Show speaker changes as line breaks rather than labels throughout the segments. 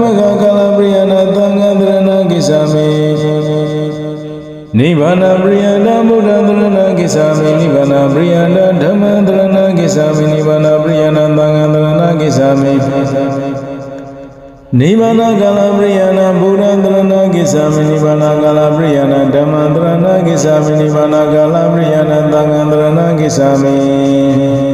မဂကာလပရိယနာသံဃာတရဏကိသာမိနိဗ္ဗာန်ပရိယနာဘုဒ္ဓတရဏကိသာမိနိဗ္ဗာန်ပရိယနာဓမ္မတရဏကိသာမိနိဗ္ဗာန်ပရိယနာသံဃာတရဏကိသာမိနိဗ္ဗာန်ကာလပရိယနာဘုဒ္ဓတရဏကိသာမိနိဗ္ဗာန်ကာလပရိယနာဓမ္မတရဏကိသာမိနိဗ္ဗာန်ကာလပရိယနာသံဃာတရဏကိသာမိ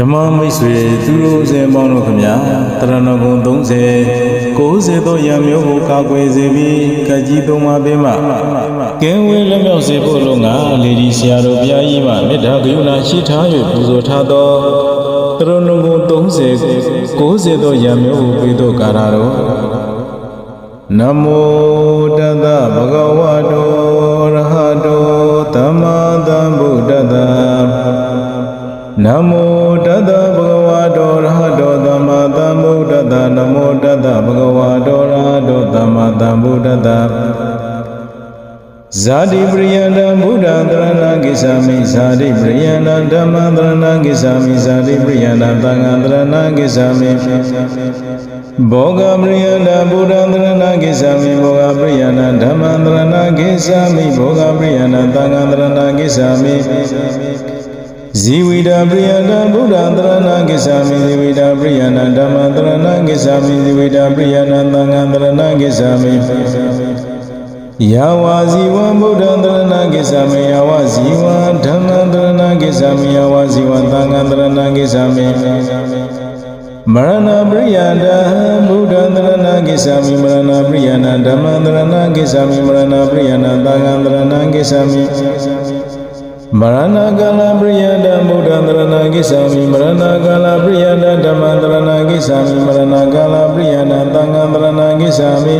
ဓမ္မမိတ်ဆွေသူတို့စင်ပေါင်းတို့ခမညာတရဏဂုံ30 90သောရံမျိုးကိုကာကွယ်စေပြီးကကြီးသုံးပါးပေးမှကင်းဝေးလက်မြောက်စေဖို့လုံငါလေဒီဆရာတို့ဘုရားကြီးမှမေတ္တာကရုဏာရှိထား၍ပူဇော်ထားသောတရဏဂုံ30 90သောရံမျိုးကိုပေးသောကာရတော်နမောတတဗုဒ္ဓဝါတောရဟတောသမ္မာသမ္ဗုဒ္ဓတ္တ နမောတတ္တဗုဒ္ဓဝါတောရဟတောသမ္မာသမ္ဗုဒ္ဓတ္တနမောတတ္တဗုဒ္ဓဝါတောရဟတောသမ္မာသမ္ဗုဒ္ဓတ္တဇာတိပရိယန္တဗုဒ္ဓံတရဏကိသာမိဇာတိပရိယန္တဓမ္မံတရဏကိသာမိဇာတိပရိယန္တသံဃံတရဏကိသာမိဘောဂပရိယန္တဗုဒ္ဓံတရဏကိသာမိဘောဂပရိယန္တဓမ္မံတရဏကိသာမိဘောဂပရိယန္တသံဃံတရဏကိသာမိ ဇီဝိတာပရိယနာဗုဒ္ဓံတရဏကိသာမိဇီဝိတာပရိယနာဓမ္မံတရဏကိသာမိဇီဝိတာပရိယနာသံဃံတရဏကိသာမိယာဝဇီဝံဗုဒ္ဓံတရဏကိသာမိယာဝဇီဝံဓမ္မံတရဏကိသာမိယာဝဇီဝံသံဃံတရဏကိသာမိမရဏပရိယတဗုဒ္ဓံတရဏကိသာမိမရဏပရိယနာဓမ္မံတရဏကိသာမိမရဏပရိယနာသံဃံတရဏကိသာမိ မရဏကာလပရိယတဗုဒ္ဓံတရဏကိသာမိမရဏကာလပရိယတဓမ္မံတရဏကိသာမိမရဏကာလပရိယနာသံဃံတရဏကိသာမိ